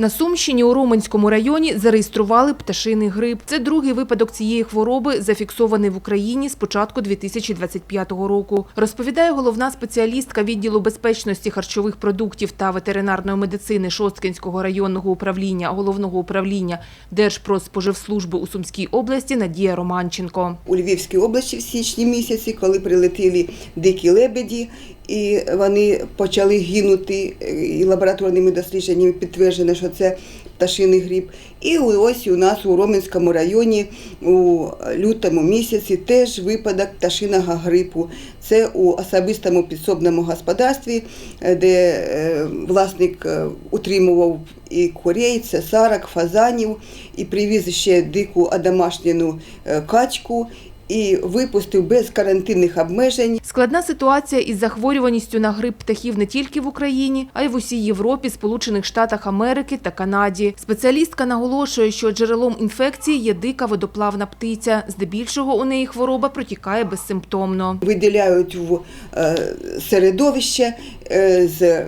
На Сумщині у Роменському районі зареєстрували пташиний грип. Це другий випадок цієї хвороби, зафіксований в Україні з початку 2025 року. Розповідає головна спеціалістка відділу безпечності харчових продуктів та ветеринарної медицини Шосткинського районного управління головного управління Держпродспоживслужби у Сумській області Надія Романченко. у Львівській області в січні місяці, коли прилетіли дикі лебеді, і вони почали гинути, і лабораторними дослідженнями підтверджено, що це пташиний гриб. І ось у нас у Роменському районі у лютому місяці теж випадок пташиного грипу. Це у особистому підсобному господарстві, е, де е, власник е, утримував і курей, цесарок, фазанів, і привіз ще дику одомашнену качку. І випустив без карантинних обмежень. Складна ситуація із захворюваністю на грип птахів не тільки в Україні, а й в усій Європі, Сполучених Штатах Америки та Канаді. Спеціалістка наголошує, що джерелом інфекції є дика водоплавна птиця. Здебільшого у неї хвороба протікає безсимптомно. Виділяють в е, середовище е, з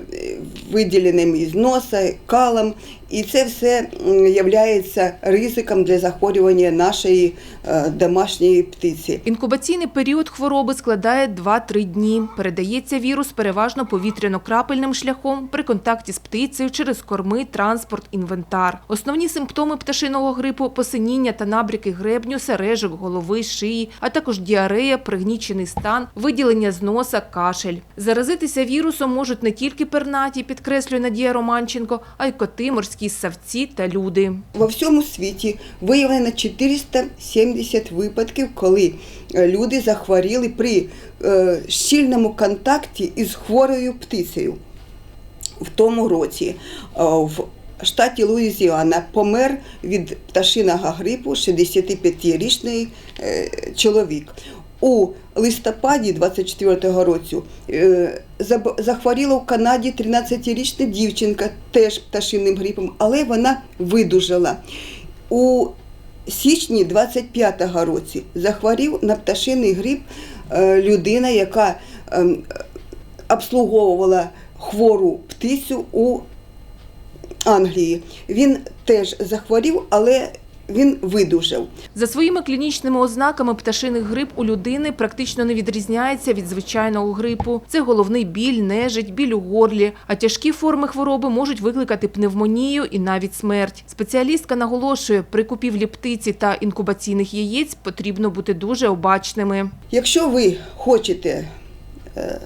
виділеним із носа, калом, і це все є ризиком для захворювання нашої е, домашньої птиці. Інкубаційний період хвороби складає 2-3 дні. Передається вірус переважно повітряно-крапельним шляхом при контакті з птицею через корми, транспорт, інвентар. Основні симптоми пташиного грипу – посиніння та набряки гребню, сережок, голови, шиї, а також діарея, пригнічений стан, виділення з носа, кашель. Заразитися вірусом можуть не тільки пернаті, підкреслює Надія Романченко, а й коти, морські ссавці та люди. Во всьому світі виявлено 470 випадків, коли е, люди захворіли при е, щільному контакті із хворою птицею. В тому році е, в штаті Луїзіана помер від пташиного грипу 65-річний е, чоловік. У листопаді 24-го року захворіла в Канаді 13-річна дівчинка теж пташиним грипом, але вона видужала. У січні 25-го році захворів на пташиний грип е, людина, яка ем, обслуговувала хвору птицю у Англії. Він теж захворів, але він видужав. За своїми клінічними ознаками пташиний грип у людини практично не відрізняється від звичайного грипу. Це головний біль, нежить, біль у горлі. А тяжкі форми хвороби можуть викликати пневмонію і навіть смерть. Спеціалістка наголошує, при купівлі птиці та інкубаційних яєць потрібно бути дуже обачними. Якщо ви хочете е,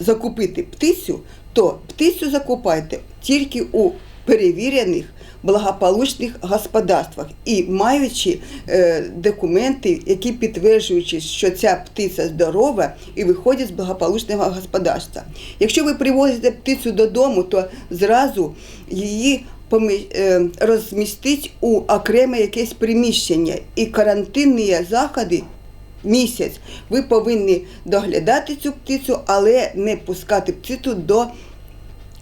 закупити птицю, то птицю закупайте тільки у перевірених благополучних господарствах і маючи е, документи, які підтверджують, що ця птиця здорова і виходить з благополучного господарства. Якщо ви привозите птицю додому, то зразу її е, розмістить у окреме якесь приміщення і карантинні заходи місяць. Ви повинні доглядати цю птицю, але не пускати птицю до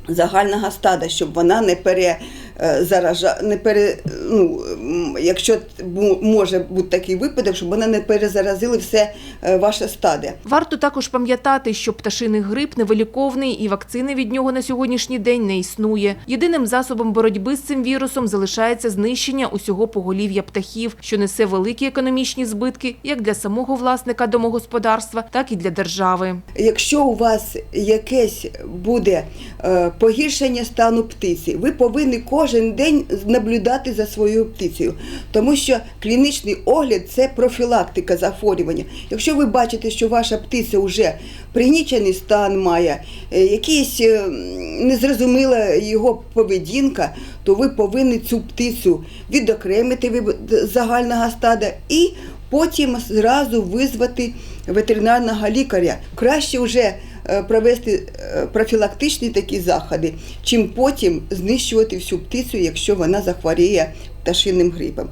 загального стада, щоб вона не пере заража, не пере, ну, якщо може бути такий випадок, щоб вона не перезаразила все е, ваше стадо. Варто також пам'ятати, що пташиний грип невиліковний і вакцини від нього на сьогоднішній день не існує. Єдиним засобом боротьби з цим вірусом залишається знищення усього поголів'я птахів, що несе великі економічні збитки як для самого власника домогосподарства, так і для держави. Якщо у вас якесь буде е, погіршення стану птиці, ви повинні кожен день наблюдати за своєю птицею, тому що клінічний огляд це профілактика захворювання. Якщо ви бачите, що ваша птиця вже пригнічений стан має, е, якийсь е, незрозуміла його поведінка, то ви повинні цю птицю відокремити від загального стада і потім зразу визвати ветеринарного лікаря. Краще вже провести е, профілактичні такі заходи, чим потім знищувати всю птицю, якщо вона захворіє пташинним грипом.